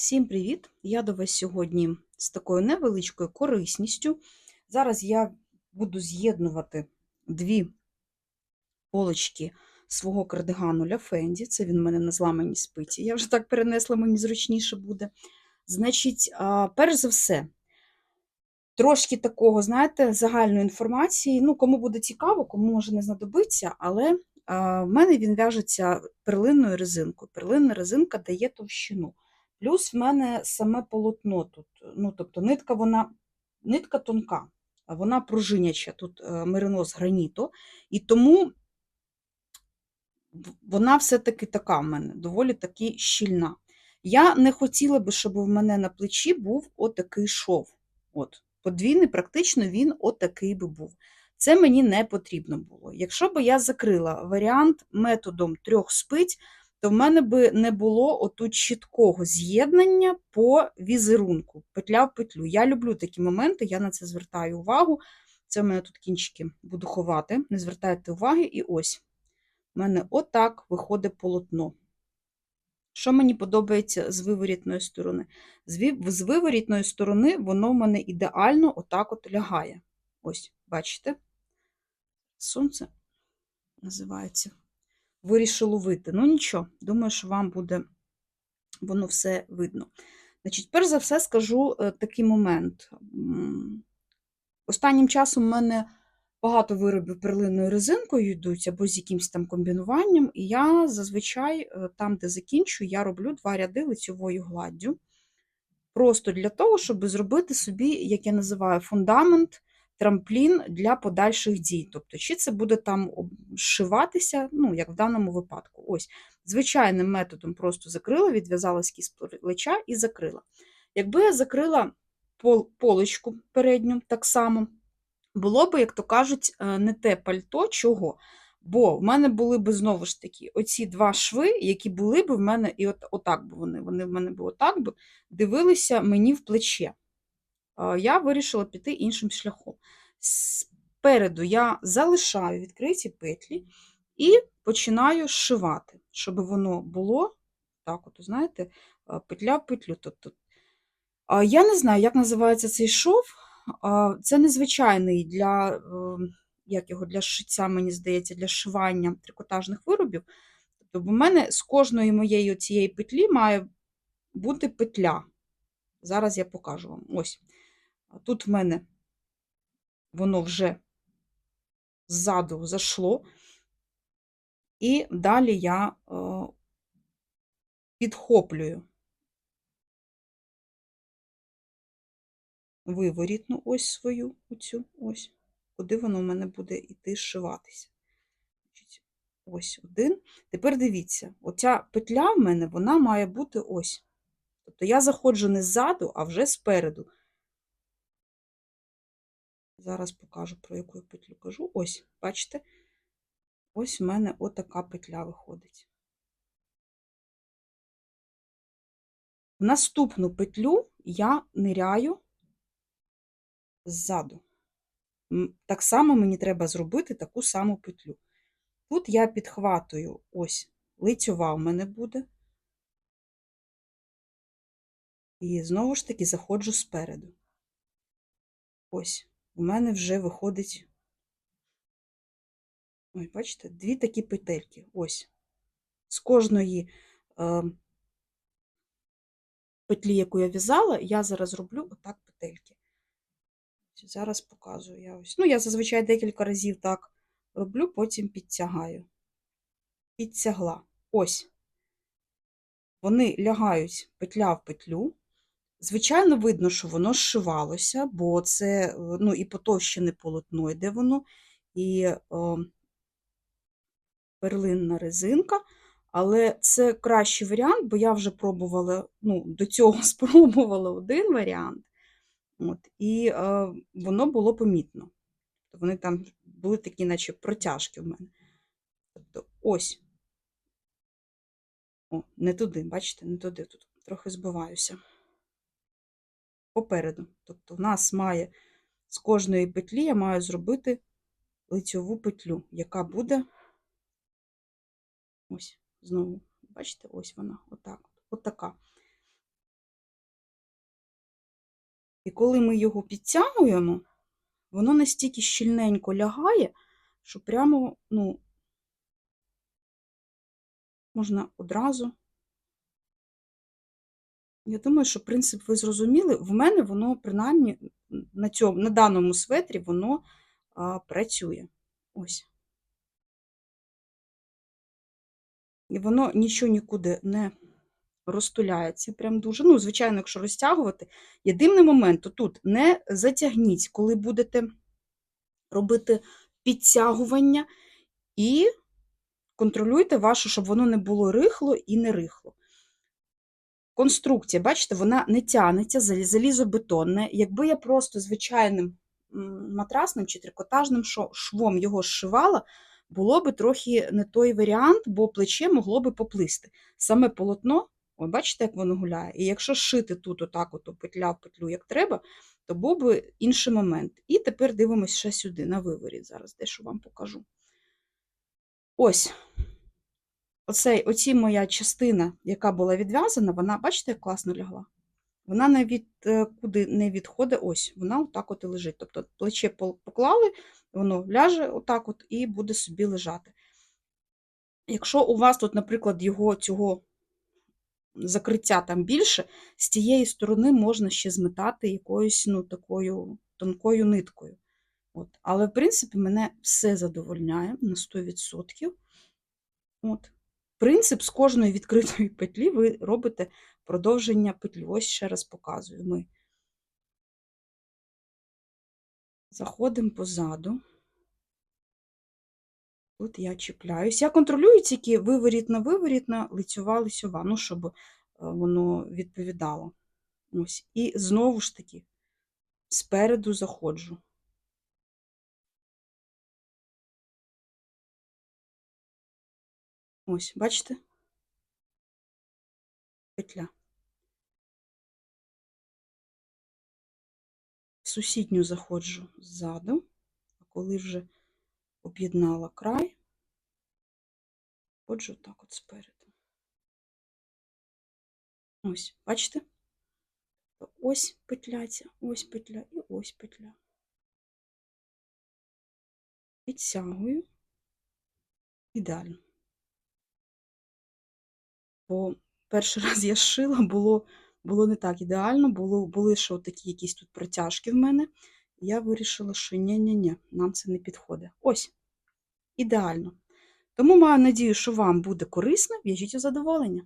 Всім привіт! Я до вас сьогодні з такою невеличкою корисністю. Зараз я буду з'єднувати дві полочки свого кардигану Ля Фенді. Це він в мене на зламаній спиці. Я вже так перенесла, мені зручніше буде. Значить, перш за все, трошки такого, знаєте, загальної інформації. Ну, кому буде цікаво, кому може не знадобиться, але в мене він в'яжеться перлинною резинкою. Перлинна резинка дає товщину. Плюс в мене саме полотно тут. Ну, тобто нитка вона нитка тонка, вона пружиняча, тут е, меринос граніту, і тому вона все-таки така в мене, доволі таки щільна. Я не хотіла би, щоб в мене на плечі був отакий шов. От, подвійний, практично він отакий би був. Це мені не потрібно було. Якщо б я закрила варіант методом трьох спиць, то в мене би не було отут чіткого з'єднання по візерунку, петля в петлю. Я люблю такі моменти, я на це звертаю увагу. Це в мене тут кінчики буду ховати, не звертайте уваги, і ось. У мене отак виходить полотно. Що мені подобається з виворітної сторони? З виворітної сторони воно в мене ідеально отак от лягає. Ось, бачите? Сонце називається. Вирішило вийти. Ну нічого, думаю, що вам буде воно все видно. Значить, перш за все скажу е, такий момент. Останнім часом в мене багато виробів перлинною резинкою йдуть або з якимось там комбінуванням, і я зазвичай е, там, де закінчу, я роблю два ряди лицьовою гладдю. Просто для того, щоб зробити собі, як я називаю, фундамент, трамплін для подальших дій. Тобто, чи це буде там об- зшиватися, ну, як в даному випадку. Ось, звичайним методом просто закрила, відв'язала скіз плеча і закрила. Якби я закрила пол- полочку передню так само, було б, як то кажуть, е, не те пальто, чого. Бо в мене були б знову ж таки оці два шви, які були б в мене, і от, отак би вони, вони в мене б отак би дивилися мені в плече. А, Я вирішила піти іншим шляхом. Спереду я залишаю відкриті петлі і починаю зшивати, щоб воно було так, от, знаєте, петля в петлю. Тобто, Я не знаю, як називається цей шов. Це незвичайний для, е, як його, для шиття, мені здається, для шивання трикотажних виробів. Тобто, в мене з кожної моєї цієї петлі має бути петля. Зараз я покажу вам. Ось. А Тут в мене воно вже ззаду зайшло, і далі я е, підхоплюю виворітну ось свою, оцю, ось, куди воно в мене буде йти зшиватися. Ось один. Тепер дивіться, оця петля в мене вона має бути ось. Тобто я заходжу не ззаду, а вже спереду. Зараз покажу, про яку я петлю кажу. Ось, бачите? Ось в мене отака петля виходить. В наступну петлю я ниряю ззаду. Так само мені треба зробити таку саму петлю. Тут я підхватую ось лицьова в мене буде. І знову ж таки заходжу спереду. Ось, у мене вже виходить. Ой, бачите, дві такі петельки. Ось. З кожної е, петлі, яку я в'язала, я зараз роблю отак петельки. Зараз показую я ось. Ну, я зазвичай декілька разів так роблю, потім підтягаю. Підтягла. Ось. Вони лягають петля в петлю. Звичайно, видно, що воно зшивалося, бо це е, ну, і потовщене полотно йде воно, і е, перлинна резинка. Але це кращий варіант, бо я вже пробувала, ну, до цього спробувала один варіант, от, і е, воно було помітно. Тобто Вони там були такі, наче протяжки в мене. Тобто, ось. О, не туди, бачите, не туди. Тут трохи збиваюся. Попереду. Тобто, в нас має з кожної петлі я маю зробити лицьову петлю, яка буде ось, знову, бачите, ось вона, отак, от така. І коли ми його підтягуємо, воно настільки щільненько лягає, що прямо, ну, можна одразу. Я думаю, що принцип ви зрозуміли. В мене воно, принаймні, на цьому, на даному светрі воно а, працює. Ось. І воно нічого нікуди не розтуляється. Прям дуже. Ну, звичайно, якщо розтягувати. Єдиний момент, то тут не затягніть, коли будете робити підтягування, і контролюйте ваше, щоб воно не було рихло і не рихло. Конструкція, бачите, вона не тягнеться, залізобетонне. Якби я просто звичайним матрасним чи трикотажним швом його зшивала, було би трохи не той варіант, бо плече могло би поплисти. Саме полотно, о, бачите, як воно гуляє. І якщо шити тут, отак, от петля в петлю, як треба, то був би інший момент. І тепер дивимося ще сюди, на виворіт. Зараз дещо вам покажу. Ось. Оцей, оці моя частина, яка була відв'язана, вона, бачите, як класно лягла? Вона навіть е, куди не відходить, ось, вона отак от і лежить. Тобто плече поклали, воно ляже отак от і буде собі лежати. Якщо у вас тут, наприклад, його цього закриття там більше, з тієї сторони можна ще зметати якоюсь ну, такою тонкою ниткою. От. Але, в принципі, мене все задовольняє на 100%. От. Принцип з кожної відкритої петлі ви робите продовження петлі. Ось ще раз показую. Ми заходимо позаду. Тут я чіпляюсь. Я контролюю тільки виворітно виворітно лицьова лицьова, ну, щоб е, воно відповідало. Ось. І знову ж таки, спереду заходжу. Ось, бачите? Петля. Сусідню заходжу ззаду, а коли вже об'єднала край, ходжу так от спереду. Ось, бачите? Ось петля ця, ось петля і ось петля. Підтягую ідеально. Бо перший раз я шила, було було не так ідеально, було, були ще такі якісь тут протяжки в мене. Я вирішила, що ні-ні-ні, нам це не підходить. Ось, ідеально. Тому маю надію, що вам буде корисно, в'яжіть у задоволення.